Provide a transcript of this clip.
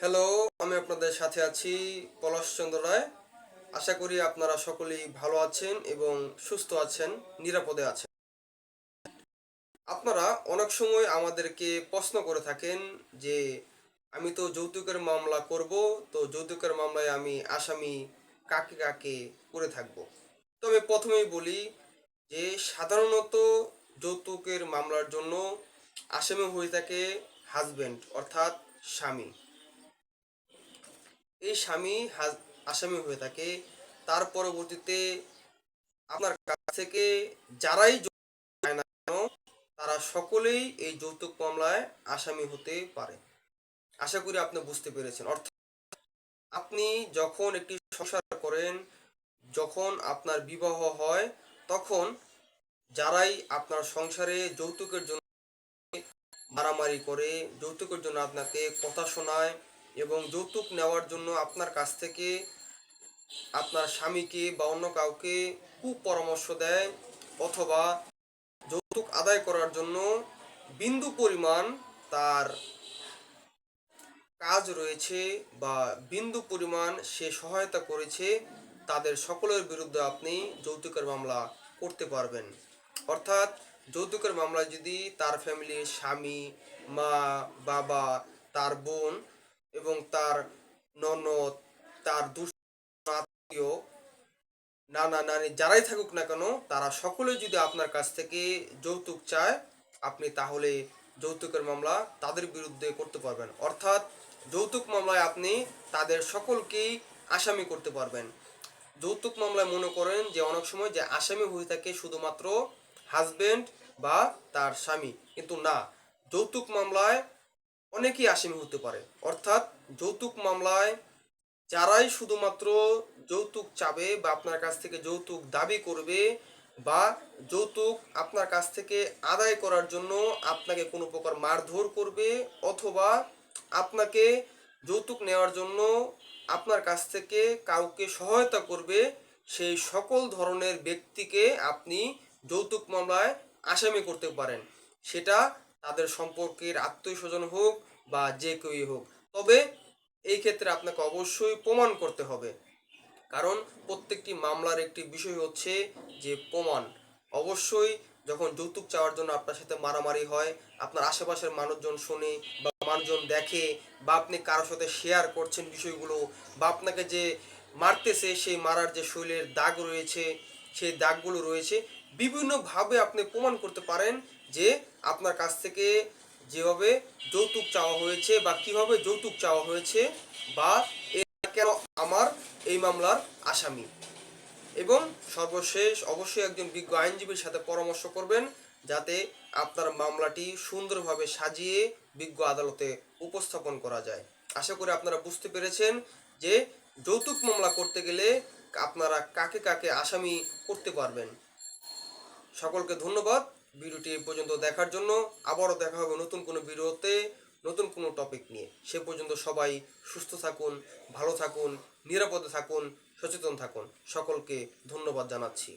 Hello আমি আপনাদের সাথে আছি পলাশ চন্দ্র রায়। আশা করি আপনারা সকলেই ভালো আছেন এবং সুস্থ আছেন, নিরাপদে আছেন। আপনারা অনেক সময় আমাদেরকে প্রশ্ন করে থাকেন যে, আমি তো যৌতুকের মামলা করব, তো যৌতুকের মামলায় আমি আসামি কাকে কাকে করে থাকব? তো আমি প্রথমেই বলি যে, সাধারণত যৌতুকের মামলার জন্য আসামি হয়ে থাকে হাজবেন্ড অর্থাৎ স্বামী। এই স্বামী আসামি হয়ে থাকে। তার পরবর্তীতে আপনার কাছ থেকে যারাই না কেন, তারা সকলেই এই যৌতুক মামলায় আসামি হতে পারে। আশা করি আপনি বুঝতে পেরেছেন। অর্থাৎ আপনি যখন একটি সংসার করেন, যখন আপনার বিবাহ হয়, তখন যারাই আপনার সংসারে যৌতুকের জন্য মারামারি করে, যৌতুকের জন্য আপনাকে কথা শোনায় এবং যৌতুক নেওয়ার জন্য আপনার কাছ থেকে আপনার স্বামীকে বা অন্য কাউকে কুপরামর্শ দেয় অথবা যৌতুক আদায় করার জন্য বিন্দু পরিমাণ তার কাজ রয়েছে বা বিন্দু পরিমাণ সে সহায়তা করেছে, তাদের সকলের বিরুদ্ধে আপনি যৌতুকের মামলা করতে পারবেন। অর্থাৎ যৌতুকের মামলায় যদি তার ফ্যামিলির স্বামী, মা, বাবা, তার বোন এবং তার ননদ, তার আত্মীয়, নানা নানি যারাই থাকুক না কেন, তারা সকলে যদি আপনার কাছ থেকে যৌতুক চায়, আপনি তাহলে যৌতুকের মামলা তাদের বিরুদ্ধে করতে পারবেন। অর্থাৎ যৌতুক মামলায় আপনি তাদের সকলকেই আসামি করতে পারবেন। যৌতুক মামলায় মনে করেন যে অনেক সময় যে আসামি হয়ে থাকে শুধুমাত্র হাজবেন্ড বা তার স্বামী। কিন্তু না, যৌতুক মামলায় অনেকেই আসামি হতে পারে। অর্থাৎ যৌতুক মামলায় যারাই শুধুমাত্র যৌতুক চাবে বা আপনার কাছ থেকে যৌতুক দাবি করবে বা যৌতুক আপনার কাছ থেকে আদায় করার জন্য আপনাকে কোনো প্রকার মারধর করবে অথবা আপনাকে যৌতুক নেওয়ার জন্য আপনার কাছ থেকে কাউকে সহায়তা করবে, সেই সকল ধরনের ব্যক্তিকে আপনি যৌতুক মামলায় আসামি করতে পারেন। সেটা তাদের সম্পর্কের আত্মীয় স্বজন হোক বা যে কেউই হোক। তবে এই ক্ষেত্রে আপনাকে অবশ্যই প্রমাণ করতে হবে। কারণ প্রত্যেকটি মামলার একটি বিষয় হচ্ছে যে প্রমাণ। অবশ্যই যখন যৌতুক চাওয়ার জন্য আপনার সাথে মারামারি হয়, আপনার আশেপাশের মানুষজন শোনে বা মানুষজন দেখে বা আপনি কারোর সাথে শেয়ার করছেন বিষয়গুলো বা আপনাকে যে মারতেছে সেই মারার যে শৈলের দাগ রয়েছে, সেই দাগগুলো রয়েছে, বিভিন্নভাবে আপনি প্রমাণ করতে পারেন যে আপনার কাছ থেকে যেভাবে যৌতুক চাওয়া হয়েছে বা কীভাবে যৌতুক চাওয়া হয়েছে বা কেন আমার এই মামলার আসামি। এবং সর্বশেষ অবশ্যই একজন বিজ্ঞ আইনজীবীর সাথে পরামর্শ করবেন যাতে আপনার মামলাটি সুন্দরভাবে সাজিয়ে বিজ্ঞ আদালতে উপস্থাপন করা যায়। আশা করি আপনারা বুঝতে পেরেছেন যে যৌতুক মামলা করতে গেলে আপনারা কাকে কাকে আসামি করতে পারবেন। সকলকে ধন্যবাদ। ভিডিওটি এই পর্যন্ত দেখার জন্য আবারও দেখা হবে নতুন কোনো ভিডিওতে, নতুন কোনো টপিক নিয়ে। সে পর্যন্ত সবাই সুস্থ থাকুন, ভালো থাকুন, নিরাপদে থাকুন, সচেতন থাকুন। সকলকে ধন্যবাদ জানাচ্ছি।